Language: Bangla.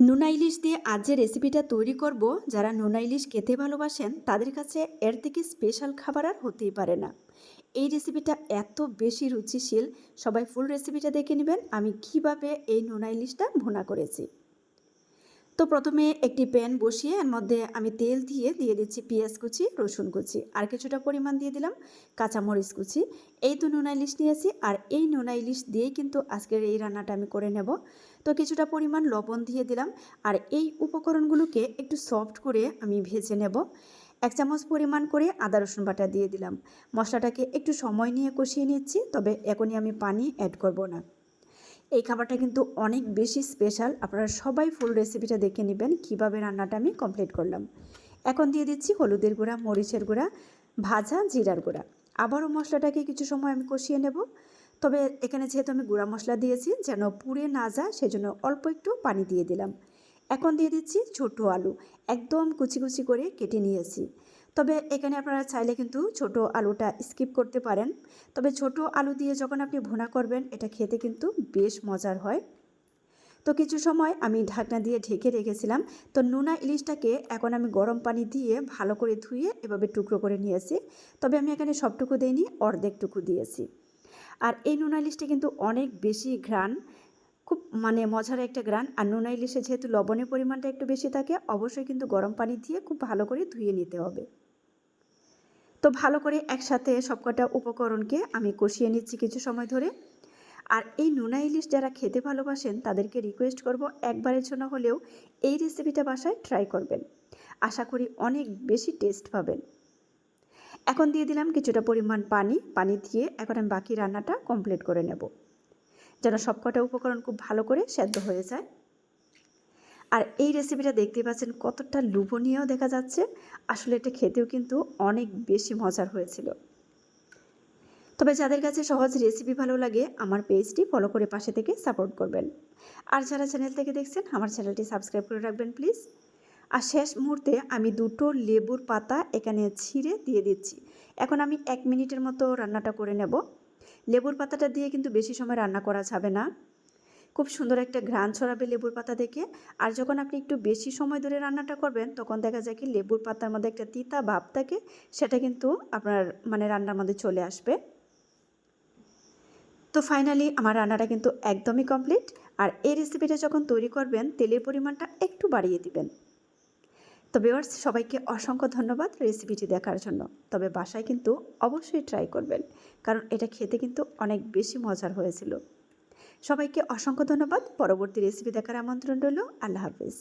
নোনা ইলিশ দিয়ে আজ যে রেসিপিটা তৈরি করব, যারা নোনা ইলিশ খেতে ভালোবাসেন, তাদের কাছে এর থেকে স্পেশাল খাবার আর হতেই পারে না। এই রেসিপিটা এত বেশি রুচিশীল, সবাই ফুল রেসিপিটা দেখে নেবেন, আমি কীভাবে এই নোনা ইলিশটা ভুনা করেছি। তো প্রথমে একটি প্যান বসিয়ে এর মধ্যে আমি তেল দিয়ে দিয়ে দিচ্ছি পেঁয়াজ কুচি, রসুন কুচি। আর কিছুটা পরিমাণ দিয়ে দিলাম কাঁচামরিচ কুচি। এই তো নোনা ইলিশ নিয়েছি আর এই নোনা ইলিশ দিয়েই কিন্তু আজকের এই রান্নাটা আমি করে নেব। তো কিছুটা পরিমাণ লবণ দিয়ে দিলাম আর এই উপকরণগুলোকে একটু সফট করে আমি ভেজে নেব। এক চামচ পরিমাণ করে আদা, রসুন বাটা দিয়ে দিলাম। মশলাটাকে একটু সময় নিয়ে কষিয়ে নিচ্ছি, তবে এখনই আমি পানি অ্যাড করব না। এই খাবারটা কিন্তু অনেক বেশি স্পেশাল আপনারা সবাই ফুল রেসিপিটা দেখে নেবেন, কীভাবে রান্নাটা আমি কমপ্লিট করলাম। এখন দিয়ে দিচ্ছি হলুদের গুঁড়া, মরিচের গুঁড়া, ভাজা জিরার গুঁড়া। আবারও মশলাটাকে কিছু সময় আমি কষিয়ে নেব। তবে এখানে যেহেতু আমি গুঁড়া মশলা দিয়েছি, যেন পুড়ে না যায়, সেজন্য অল্প একটু পানি দিয়ে দিলাম। এখন দিয়ে দিচ্ছি ছোট আলু। একদম কুচি কুচি করে কেটে নিয়েছি। তবে এখানে আপনারা চাইলে কিন্তু ছোট আলুটা স্কিপ করতে পারেন। তবে ছোট আলু দিয়ে যখন আপনি ভুনা করবেন, এটা খেতে কিন্তু বেশ মজার হয়। তো কিছু সময় আমি ঢাকনা দিয়ে ঢেকে রেখেছিলাম। তো নোনা ইলিশটাকে এখন আমি গরম পানি দিয়ে ভালো করে ধুয়ে এভাবে টুকরো করে নিয়েছি। তবে আমি এখানে সবটুকু দিইনি, অর্ধেকটুকু দিয়েছি। আর এই নোনা ইলিশটা কিন্তু অনেক বেশি ঘ্রাণ, খুব মানে মজার একটা গ্রান আর নোনা ইলিশে যেহেতু লবণের পরিমাণটা একটু বেশি থাকে, অবশ্যই কিন্তু গরম পানি দিয়ে খুব ভালো করে ধুয়ে নিতে হবে। তো ভালো করে একসাথে সবকটা উপকরণকে আমি কষিয়ে নিচ্ছি কিছু সময় ধরে। আর এই নোনা ইলিশ যারা খেতে ভালোবাসেন, তাদেরকে রিকোয়েস্ট করব একবারের জন্য হলেও এই রেসিপিটা বাসায় ট্রাই করবেন। আশা করি অনেক বেশি টেস্ট পাবেন। এখন দিয়ে দিলাম কিছুটা পরিমাণ পানি। পানি দিয়ে এখন আমি বাকি রান্নাটা কমপ্লিট করে নেব। যেন সবকটা উপকরণ খুব ভালো করে সেদ্ধ হয়ে যায়। আর এই রেসিপিটা দেখতে পাচ্ছেন কতটা লোভনীয় দেখা যাচ্ছে। আসলে এটা খেতেও কিন্তু অনেক বেশি মজার হয়েছিল। তবে যাদের কাছে সহজ রেসিপি ভালো লাগে, আমার পেজটি ফলো করে পাশে থেকে সাপোর্ট করবেন। আর যারা চ্যানেল থেকে দেখছেন, আমার চ্যানেলটি সাবস্ক্রাইব করে রাখবেন প্লিজ আর শেষ মুহূর্তে আমি দুটো লেবুর পাতা এখানে ছিঁড়ে দিয়ে দিচ্ছি। এখন আমি এক মিনিটের মতো রান্নাটা করে নেব। লেবুর পাতাটা দিয়ে কিন্তু বেশি সময় রান্না করা যাবে না। খুব সুন্দর একটা ঘ্রাণ ছড়াবে লেবুর পাতা দেখে। আর যখন আপনি একটু বেশি সময় ধরে রান্নাটা করবেন, তখন দেখা যায় কি লেবুর পাতার মধ্যে একটা তিতা ভাব থাকে, সেটা কিন্তু আপনার মানে রান্নার মধ্যে চলে আসবে। তো ফাইনালি আমার রান্নাটা কিন্তু একদমই কমপ্লিট আর এই রেসিপিটা যখন তৈরি করবেন, তেলের পরিমাণটা একটু বাড়িয়ে দিবেন। তো ভিউয়ার্স সবাইকে অসংখ্য ধন্যবাদ রেসিপিটি দেখার জন্য। তবে বাসায় কিন্তু অবশ্যই ট্রাই করবেন, কারণ এটা খেতে কিন্তু অনেক বেশি মজার হয়েছিল। সবাইকে অসংখ্য ধন্যবাদ। পরবর্তী রেসিপি দেখার আমন্ত্রণ রইল। আল্লাহ হাফিজ।